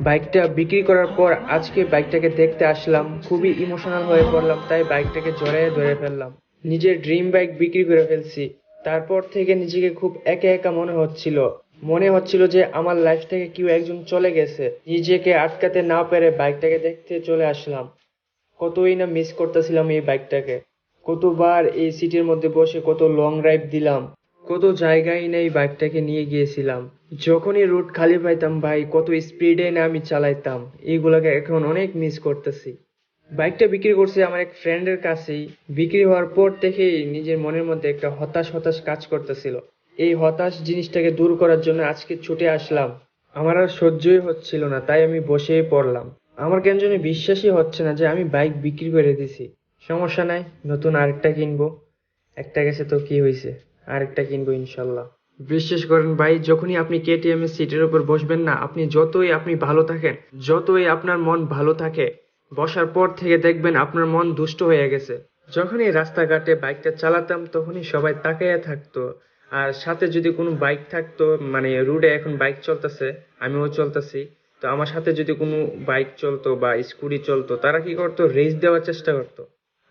বাইকটা বিক্রি করার পর আজকে বাইকটাকে দেখতে আসলাম। খুবই ইমোশনাল হয়ে পড়লাম, তাই বাইকটাকে জড়িয়ে ধরে ফেললাম। নিজের ড্রিম বাইক বিক্রি করে ফেলছি। তারপর থেকে নিজেকে খুব একা একা মনে হচ্ছিল। মনে হচ্ছিল যে আমার লাইফ থেকে কেউ একজন চলে গেছে। নিজেকে আটকাতে না পেরে বাইকটাকে দেখতে চলে আসলাম। কতই না মিস করতেছিলাম এই বাইকটাকে। কতবার এই সিটির মধ্যে বসে কত লং ড্রাইভ দিলাম। কত জায়গায় না এই বাইকটাকে নিয়ে গিয়েছিলাম। যখনই রুট খালি পাইতাম, ভাই, কত স্পিডে না আমি চালাইতাম। এইগুলাকে এখন অনেক মিস করতেছি। বাইকটা বিক্রি করছি আমার এক ফ্রেন্ডের কাছেই। বিক্রি হওয়ার পর থেকেই নিজের মনের মধ্যে একটা হতাশ হতাশ কাজ করতেছিল। এই হতাশ জিনিসটাকে দূর করার জন্য আজকে ছুটে আসলাম। আমার আর সহ্যই হচ্ছিল না, তাই আমি বসেই পড়লাম। আমার কেন জানি বিশ্বাসই হচ্ছে না যে আমি বাইক বিক্রি করে দিছি। সমস্যা নাই, নতুন আরেকটা কিনবো। একটা গেছে তো কি হয়েছে আরেকটা কিনবো ইনশাল্লাহ। বিশ্বাস করেন ভাই, যখনই আপনি কেটিএম এর সিটের উপর বসবেন না, আপনি যতই আপনি ভালো থাকেন, যতই আপনার মন ভালো থাকে, বসার পর থেকে দেখবেন আপনার মন দুষ্ট হয়ে গেছে। যখনই রাস্তাঘাটে বাইকটা চালাতাম, তখনই সবাই তাকাইয়া থাকতো। আর সাথে যদি কোনো বাইক থাকতো মানে রোডে এখন বাইক চলতেছে, আমিও চলতেছি, তো আমার সাথে যদি কোনো বাইক চলতো বা স্কুটি চলতো, তারা কি করতো? রেস দেওয়ার চেষ্টা করতো।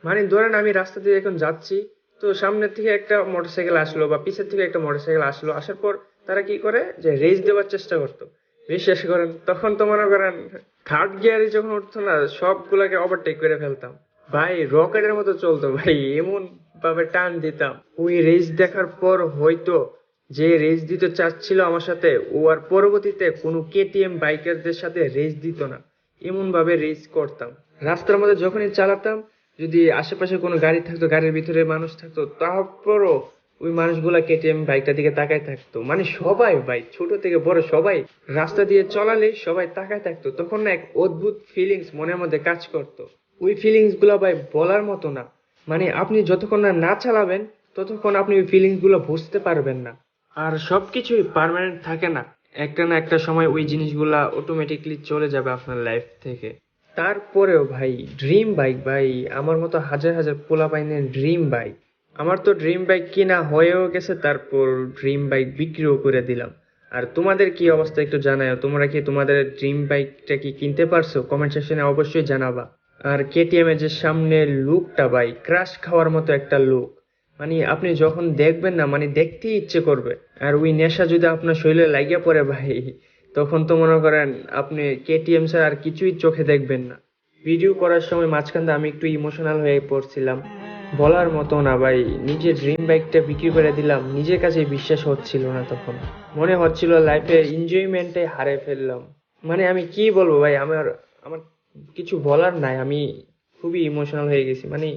মানে ধরেন আমি রাস্তা দিয়ে এখন যাচ্ছি তো সামনের থেকে একটা মোটরসাইকেল আসলো বা পিছের থেকে একটা মোটরসাইকেল আসলো, আসার পর তারা কি করে? যে রেস দেওয়ার চেষ্টা করতো। বিশ্বাস করেন, তখন তো মনে করেন থার্ড গিয়ারে যখন উঠতো না, সবগুলাকে ওভারটেক করে ফেলতাম। ভাই, রকেটের মতো চলতো, ভাই এমন ভাবে টান দিতাম। ওই রেস দেখার পর হয়তো যে রেস দিতে চাচ্ছিল আমার সাথে, ও আর পরবর্তীতে কোনো কেটিএম বাইকারদের সাথে রেস দিত না। এমন ভাবে রেস করতাম। রাস্তার মধ্যে যখনই চালাতাম যদি আশেপাশে কোনো গাড়ি থাকতো, গাড়ির ভিতরে মানুষ থাকতো, তারপরও ওই মানুষগুলা কেটিএম বাইকটার দিকে তাকায় থাকতো। মানে সবাই ভাই, ছোট থেকে বড় সবাই রাস্তা দিয়ে চলালে সবাই তাকায় থাকতো। তখন না এক অদ্ভুত ফিলিংস মনের মধ্যে কাজ করতো। ওই ফিলিংসগুলা ভাই বলার মতো না। মানে আপনি যতক্ষণ না না চালাবেন, ততক্ষণ আপনি ওই ফিলিংসগুলো বুঝতে পারবেন না। আর সবকিছুই পার্মানেন্ট থাকে না। একটা না একটা সময় ওই জিনিসগুলা অটোমেটিকলি চলে যাবে আপনার লাইফ থেকে। তারপরেও ভাই ড্রিম বাইক ভাই, আমার মতো হাজার হাজার পোলা পাইনের ড্রিম বাইক আমার তো ড্রিম বাইক কিনা হয়েও গেছে, তারপর ড্রিম বাইক বিক্রিও করে দিলাম। আর তোমাদের কি অবস্থা একটু জানাও তোমরা কি তোমাদের ড্রিম বাইকটা কি কিনতে পারছ? কমেন্ট সেকশনে অবশ্যই জানাবা। আর কেটিএম এর যে সামনে লুকটা ভাই ক্রাশ খাওয়ার মতো একটা লুক মানে আপনি যখন দেখবেন না মানে দেখতেই ইচ্ছে করবে। আর ওই নেশা যদি আপনার শরীরে লাগিয়ে পড়ে ভাই তখন তো মনে করেন আপনি কেটিএম ছাড়া আর কিছুই চোখে দেখবেন না। ভিডিও করার সময় মাঝখানে আমি একটু ইমোশনাল হয়ে পড়ছিলাম। বলার মতো না ভাই, নিজের ড্রিম বাইকটা বিক্রি করে দিলাম, নিজের কাছে বিশ্বাস হচ্ছিল না তখন। মনে হচ্ছিল লাইফে এনজয়মেন্টে হারে ফেললাম। মানে আমি কি বলব ভাই, আমার আমার কিছু বলার নাই, আমি খুবই ইমোশনাল হয়ে গেছি। মানে